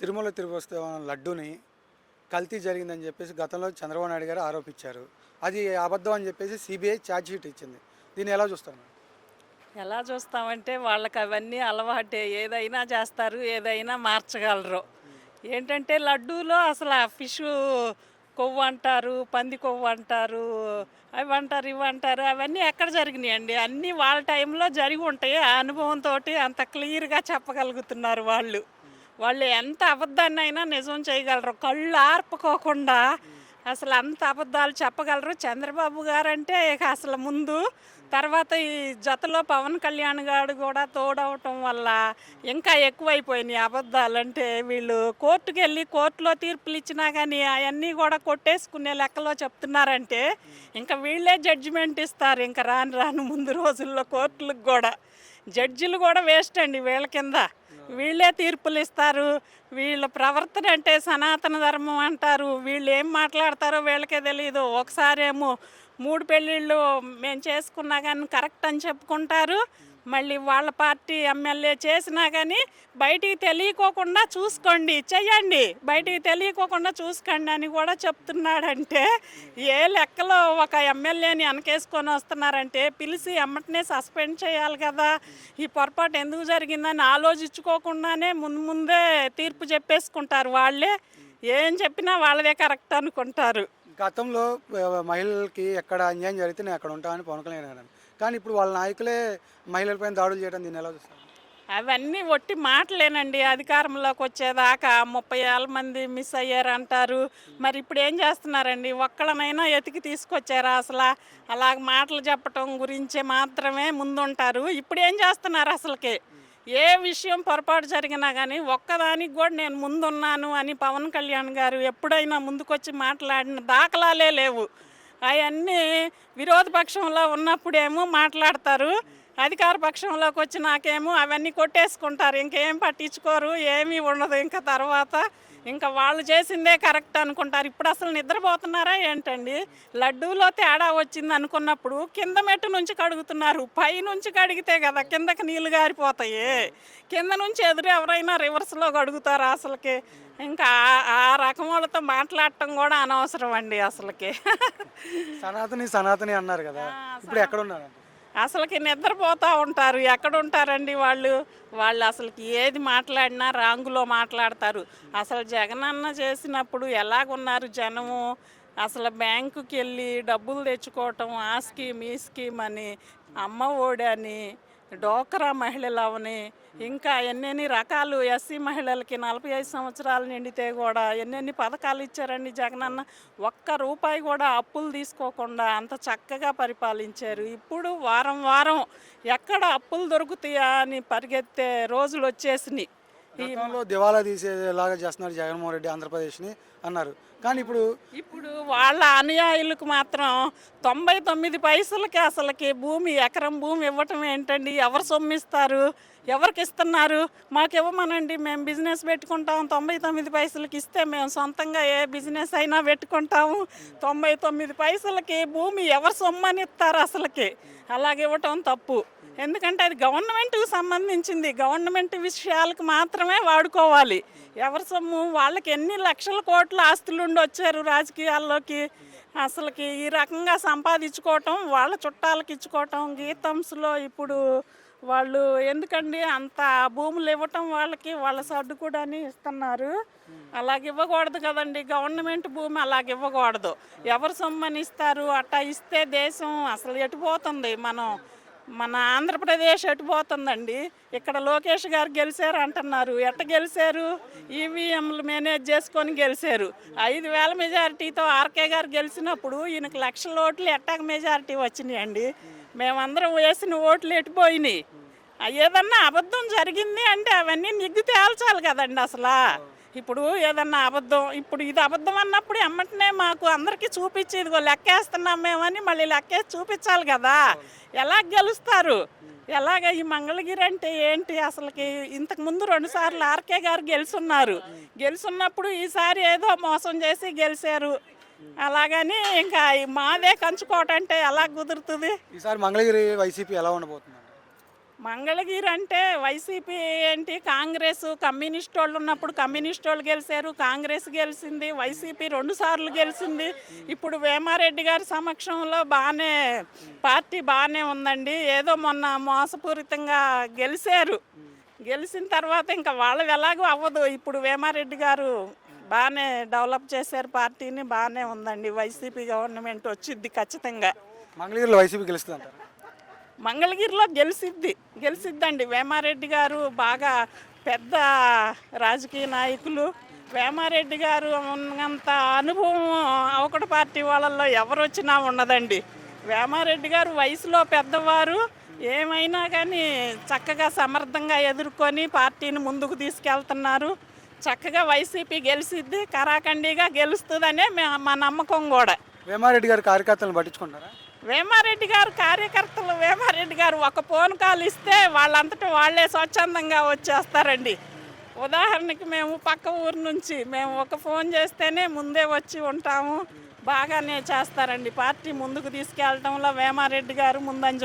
తిరుమల తిరుపతి లడ్డూని కల్తీ జరిగిందని చెప్పేసి గతంలో చంద్రబాబు నాయుడు గారు ఆరోపించారు. అది అబద్ధం అని చెప్పేసి సిబిఐ ఛార్జ్ షీట్ ఇచ్చింది. దీన్ని ఎలా చూస్తారు? ఎలా చూస్తామంటే వాళ్ళకి అవన్నీ అలవాటే. ఏదైనా చేస్తారు ఏదైనా మార్చగలరు. ఏంటంటే లడ్డూలో అసలు ఆ ఫిష్ కొవ్వు అంటారు పంది కొవ్వు అంటారు అవి అంటారు ఇవి అంటారు అవన్నీ ఎక్కడ జరిగినాయండి? అన్నీ వాళ్ళ టైంలో జరిగి ఉంటాయి. ఆ అనుభవంతో అంత క్లియర్గా చెప్పగలుగుతున్నారు వాళ్ళు. వాళ్ళు ఎంత అబద్ధాన్ని అయినా నిజం చేయగలరు. కళ్ళు ఆర్పుకోకుండా అసలు అంత అబద్ధాలు చెప్పగలరు. చంద్రబాబు గారు అంటే ఇక అసలు ముందు తర్వాత ఈ జతలో పవన్ కళ్యాణ్ గారు కూడా తోడవటం వల్ల ఇంకా ఎక్కువైపోయినాయి అబద్ధాలు అంటే వీళ్ళు కోర్టుకు వెళ్ళి కోర్టులో తీర్పులు ఇచ్చినా కానీ అవన్నీ కూడా కొట్టేసుకునే లెక్కలో చెప్తున్నారంటే ఇంకా వీళ్ళే జడ్జిమెంట్ ఇస్తారు. ఇంకా రాను రాను ముందు రోజుల్లో కోర్టులకు కూడా. జడ్జిలు కూడా వేస్ట్ అండి వీళ్ళ కింద. వీళ్ళే తీర్పులు ఇస్తారు. వీళ్ళ ప్రవర్తన అంటే సనాతన ధర్మం అంటారు. వీళ్ళు ఏం మాట్లాడతారో వీళ్ళకే తెలియదు ఒకసారేమో మూడు పెళ్ళిళ్ళు మేము చేసుకున్నా కానీ కరెక్ట్ అని చెప్పుకుంటారు. మళ్ళీ వాళ్ళ పార్టీ ఎమ్మెల్యే చేసినా కానీ బయటికి తెలియకోకుండా చూసుకోండి చెయ్యండి. బయటికి తెలియకోకుండా చూసుకోండి అని కూడా చెప్తున్నాడంటే ఏ లెక్కలో ఒక ఎమ్మెల్యేని వెనకేసుకొని వస్తున్నారంటే పిలిచి ఎమ్మటనే సస్పెండ్ చేయాలి కదా. ఈ పొరపాటు ఎందుకు జరిగిందని ఆలోచించుకోకుండానే ముందు ముందే తీర్పు చెప్పేసుకుంటారు వాళ్ళే. ఏం చెప్పినా వాళ్ళదే కరెక్ట్ అనుకుంటారు. గతంలో మహిళలకి ఎక్కడ అన్యాయం జరిగితే నేను అక్కడ ఉంటామని పవన్ కళ్యాణ్ గారు కానీ ఇప్పుడు వాళ్ళ నాయకులే మహిళలపైన దాడులు చేయడం దీన్ని ఎలా చూస్తారు? అవన్నీ ఒట్టి మాటలేనండి. అధికారంలోకి వచ్చేదాకా ముప్పై ఏళ్ళ మంది మిస్ అయ్యారు అంటారు. మరి ఇప్పుడు ఏం చేస్తున్నారండి? ఒక్కళ్ళనైనా ఎతికి తీసుకొచ్చారా అసలు? అలాగ మాటలు చెప్పటం గురించి మాత్రమే ముందుంటారు. ఇప్పుడు ఏం చేస్తున్నారు అసలుకి? ఏ విషయం పొరపాటు జరిగినా కానీ ఒక్కదానికి కూడా నేను ముందున్నాను అని పవన్ కళ్యాణ్ గారు ఎప్పుడైనా ముందుకొచ్చి మాట్లాడిన దాఖలాలే లేవు. అవన్నీ విరోధ పక్షంలో ఉన్నప్పుడేమో మాట్లాడతారు. అధికార పక్షంలోకి వచ్చి నాకేమో అవన్నీ కొట్టేసుకుంటారు. ఇంకేం పట్టించుకోరు ఏమీ ఉండదు. ఇంకా తర్వాత ఇంకా వాళ్ళు చేసిందే కరెక్ట్ అనుకుంటారు. ఇప్పుడు అసలు నిద్రపోతున్నారా ఏంటండి? లడ్డూలో తేడా వచ్చింది అనుకున్నప్పుడు కింద మెట్టు నుంచి కడుగుతున్నారు. పై నుంచి కడిగితే కదా కిందకి నీళ్ళు గారిపోతాయి. కింద నుంచి ఎదురు ఎవరైనా రివర్స్లో కడుగుతారా అసలుకి? ఇంకా ఆ- ఆ రకం వాళ్ళతో మాట్లాడటం కూడా అనవసరం అండి అసలుకి. సనాతని సనాతని అన్నారు కదా. ఇప్పుడు ఎక్కడ ఉన్నారు? అసలుకి నిద్రపోతూ ఉంటారు. ఎక్కడ ఉంటారండి వాళ్ళు? వాళ్ళు అసలుకి ఏది మాట్లాడినా రాంగులో మాట్లాడతారు. అసలు జగనన్న చేసినప్పుడు ఎలాగున్నారు జనము? అసలు బ్యాంకుకి వెళ్ళి డబ్బులు తెచ్చుకోవటం ఆ స్కీమ్ ఈ స్కీమ్ అని అమ్మ ఒడి అని డోక్రా మహిళలు అవని ఇంకా ఎన్నెన్ని రకాలు ఎస్సీ మహిళలకి నలభై ఐదు సంవత్సరాలు నిండితే కూడా ఎన్నెన్ని పథకాలు ఇచ్చారండి జగనన్న? ఒక్క రూపాయి కూడా అప్పులు తీసుకోకుండా అంత చక్కగా పరిపాలించారు. ఇప్పుడు వారం వారం ఎక్కడ అప్పులు దొరుకుతాయా అని పరిగెత్తే రోజులు వచ్చేసినాయి. గతంలో దివాలా తీసేలాగా చేస్తున్నారు జగన్మోహన్ రెడ్డి ఆంధ్రప్రదేశ్ని అన్నారు. కానీ ఇప్పుడు ఇప్పుడు వాళ్ళ అనుయాయులకు మాత్రం తొంభై తొమ్మిది పైసలకి అసలుకి భూమి ఎకరం భూమి ఇవ్వటం ఏంటండి? ఎవరు సొమ్మిస్తారు? ఎవరికి ఇస్తున్నారు మాకు ఇవ్వమనండి. మేము బిజినెస్ పెట్టుకుంటాం. తొంభై తొమ్మిది పైసలకి ఇస్తే మేము సొంతంగా ఏ బిజినెస్ అయినా పెట్టుకుంటాము. తొంభై తొమ్మిది పైసలకి భూమి ఎవరు సొమ్మని ఇస్తారు అసలుకి? అలాగే ఇవ్వటం తప్పు. ఎందుకంటే అది గవర్నమెంట్కి సంబంధించింది. గవర్నమెంట్ విషయాలకు మాత్రమే వాడుకోవాలి. ఎవరి సొమ్ము? వాళ్ళకి ఎన్ని లక్షల కోట్ల ఆస్తులు ఉండి వచ్చారు రాజకీయాల్లోకి? అసలుకి ఈ రకంగా సంపాదించుకోవటం వాళ్ళ చుట్టాలకు ఇచ్చుకోవటం గీతంస్లో ఇప్పుడు వాళ్ళు ఎందుకండి అంత భూములు ఇవ్వటం వాళ్ళకి వాళ్ళ సర్డు కూడా ఇస్తున్నారు. అలాగ ఇవ్వకూడదు కదండి. గవర్నమెంట్ భూమి అలాగ ఇవ్వకూడదు. ఎవరు సొమ్మని ఇస్తారు అట్టా ఇస్తే దేశం అసలు ఎటుపోతుంది మనం మన ఆంధ్రప్రదేశ్ ఎటుపోతుందండి ఇక్కడ లోకేష్ గారు గెలిచారు అంటున్నారు. ఎట్ట గెలిచారు? ఈవీఎంలు మేనేజ్ చేసుకొని గెలిచారు. ఐదు వేల మెజారిటీతో ఆర్కే గారు గెలిచినప్పుడు ఈయనకు లక్షల ఓట్లు ఎట్టాక మెజారిటీ వచ్చినాయండి? మేమందరం వేసిన ఓట్లు ఎటుపోయినాయి? ఏదన్నా అబద్ధం జరిగింది అంటే అవన్నీ నిగ్గు తేల్చాలి కదండి అసలు. ఇప్పుడు ఏదన్నా అబద్ధం ఇప్పుడు ఇది అబద్ధం అన్నప్పుడు ఎమ్మటనే మాకు అందరికీ చూపించి ఇదిగో లెక్కేస్తున్నాం మేమని మళ్ళీ లెక్కేసి చూపించాలి కదా. ఎలా గెలుస్తారు? ఎలాగ ఈ మంగళగిరి అంటే ఏంటి అసలుకి? ఇంతకు ముందు రెండు సార్లు ఆర్కే గారు గెలుచున్నారు గెలుచున్నప్పుడు ఈసారి ఏదో మోసం చేసి గెలిచారు అలాగని ఇంకా ఈ మాదే కంచుకోవటం అంటే ఎలా కుదురుతుంది? ఈసారి మంగళగిరి వైసీపీ ఎలా ఉండబోతుంది మంగళగిరి అంటే వైసీపీ ఏంటి? కాంగ్రెస్ కమ్యూనిస్ట్ వాళ్ళు ఉన్నప్పుడు కమ్యూనిస్ట్ వాళ్ళు గెలిచారు కాంగ్రెస్ గెలిచింది వైసీపీ రెండు సార్లు గెలిచింది. ఇప్పుడు వేమారెడ్డి గారి సమక్షంలో బాగానే పార్టీ బాగానే ఉందండి. ఏదో మొన్న మోసపూరితంగా గెలిచారు. గెలిచిన తర్వాత ఇంకా వాళ్ళవి ఎలాగో అవ్వదు. ఇప్పుడు వేమారెడ్డి గారు బాగానే డెవలప్ చేశారు పార్టీని బాగానే ఉందండి. వైసీపీ గవర్నమెంట్ వచ్చిద్ది ఖచ్చితంగా. మంగళగిరిలో వైసీపీ గెలుస్తుంది మంగళగిరిలో గెలిసిద్ది గెలిసిద్దండి. వేమారెడ్డి గారు బాగా పెద్ద రాజకీయ నాయకులు. వేమారెడ్డి గారు ఉన్నంత అనుభవం అవకడ పార్టీ వాళ్ళల్లో ఎవరు వచ్చినా ఉన్నదండి వేమారెడ్డి గారు వయసులో పెద్దవారు. ఏమైనా కానీ చక్కగా సమర్థంగా ఎదుర్కొని పార్టీని ముందుకు తీసుకెళ్తున్నారు. చక్కగా వైసీపీ గెలిసిద్ది కరాఖండిగా గెలుస్తుందనే మే- మా నమ్మకం కూడా. వేమారెడ్డి గారి కార్యకర్తలను పట్టించుకుంటారా వేమారెడ్డి గారు కార్యకర్తలు వేమారెడ్డి గారు ఒక ఫోన్ కాల్ ఇస్తే వాళ్ళంతటా వాళ్ళే స్వచ్ఛందంగా వచ్చేస్తారండి. ఉదాహరణకి మేము పక్క ఊరు నుంచి మేము ఒక ఫోన్ చేస్తేనే ముందే వచ్చి ఉంటాము బాగానే చేస్తారండి. పార్టీ ముందుకు తీసుకెళ్ళటంలో వేమారెడ్డి గారు ముందంజ